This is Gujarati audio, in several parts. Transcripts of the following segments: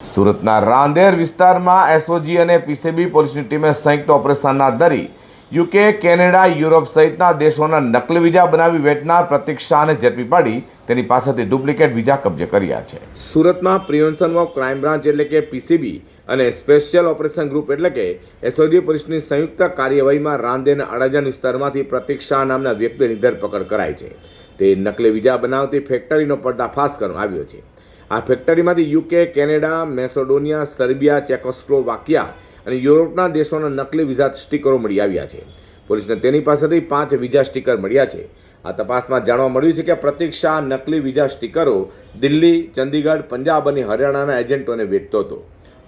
સુરતના રાંદેર વિસ્તારમાં એસઓજી અને પીસીબી પોલીસની ટીમે સંયુક્ત ઓપરેશન હાથ ધરી યુકે, કેનેડા, યુરોપ સહિતના દેશોના નકલી વિઝા બનાવી વેચનાર પ્રતિક શાહને ઝડપી પાડી તેની પાસેથી ડુપ્લિકેટ વિઝા કબજે કર્યા છે. સુરતમાં પ્રિવેન્શન ઓફ ક્રાઇમ બ્રાન્ચ એટલે કે પીસીબી અને સ્પેશિયલ ઓપરેશન ગ્રુપ એટલે કે એસઓજી પોલીસની સંયુક્ત કાર્યવાહીમાં રાંદેરના અડાજણ વિસ્તારમાંથી પ્રતિક શાહ નામના વ્યક્તિની ધરપકડ કરાઈ છે. તે નકલી વિઝા બનાવતી ફેક્ટરીનો પર્દાફાશ કરવામાં આવ્યો છે. આ ફેક્ટરીમાંથી UK Canada, Macedonia, Serbia, Czechoslovakia અને યુરોપના દેશોના નકલી વિઝા સ્ટીકરો મળી આવ્યા છે. પોલીસને તેની પાસેથી પાંચ વિઝા સ્ટીકર મળ્યા છે. આ તપાસમાં જાણવા મળ્યું છે કે પ્રતિક્ષા નકલી વિઝા સ્ટીકરો દિલ્હી, ચંદીગઢ, પંજાબ અને હરિયાણાના એજન્ટોને વેચતો હતો.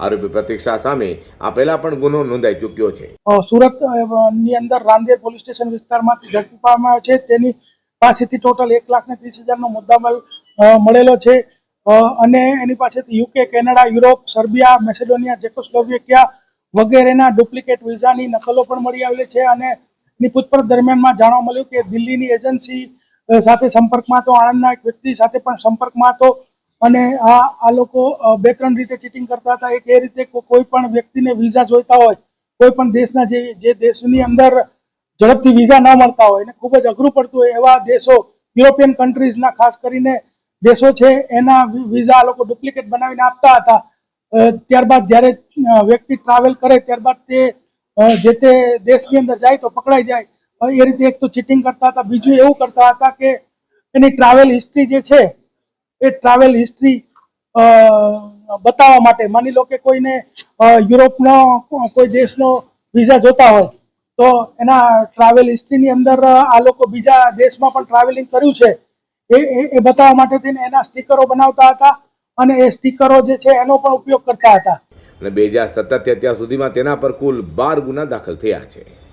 આરોપી પ્રતિક્ષા સામે આ પહેલા પણ ગુનો નોંધાઈ ચૂક્યો છે. સુરતની અંદર રાંદેર પોલીસ સ્ટેશન વિસ્તારમાંથી ઝડપી પાડવામાં છે. તેની પાસેથી ટોટલ એક લાખ ને ત્રીસ હજારનો મુદ્દામાલ મળેલો છે. અને એની પાસેથી UK Canada Europe Serbia Macedonia Czechoslovakia વગેરેના ડુપ્લિકેટ વિઝાની નકલો પણ મળી આવેલી છે અને એની પૂછપરછ દરમિયાનમાં જાણવા મળ્યું કે દિલ્હીની એજન્સી સાથે સંપર્કમાં હતો, આણંદના એક વ્યક્તિ સાથે પણ સંપર્કમાં હતો અને આ આ લોકો બે ત્રણ રીતે ચીટિંગ કરતા હતા. એક એ રીતે કોઈ પણ વ્યક્તિને વિઝા જોઈતા હોય, કોઈ પણ દેશના જે જે દેશની અંદર ઝડપથી વિઝા ન મળતા હોય અને ખૂબ જ અઘરું પડતું હોય એવા દેશો યુરોપિયન કન્ટ્રીઝના ખાસ કરીને દેશો છે, એના વિઝા લોકો ડુપ્લિકેટ બનાવીને આપતા હતા. ત્યારબાદ જ્યારે વ્યક્તિ ટ્રાવેલ કરે, ત્યારબાદ તે જે તે દેશની અંદર જાય તો પકડાઈ જાય. એ રીતે એક તો ચીટિંગ કરતા હતા. બીજું એવું કરતા હતા કે એની ટ્રાવેલ હિસ્ટ્રી જે છે, એ ટ્રાવેલ હિસ્ટ્રી બતાવવા માટે. માની લો કે કોઈને યુરોપનો, કોઈ દેશનો વિઝા જોતા હોય, તો એના ટ્રાવેલ હિસ્ટ્રીની અંદર આ લોકો બીજા દેશમાં પણ ટ્રાવેલિંગ કર્યું છે. એ- એ બતાવવા માટે થઈને એના સ્ટીકરો બનાવતા હતા અને એ સ્ટીકરો જે છે એનો પણ ઉપયોગ કરતા હતા. અને બે હજાર સત્તરથી અત્યાર સુધીમાં તેના પર કુલ બાર ગુના દાખલ થયા છે.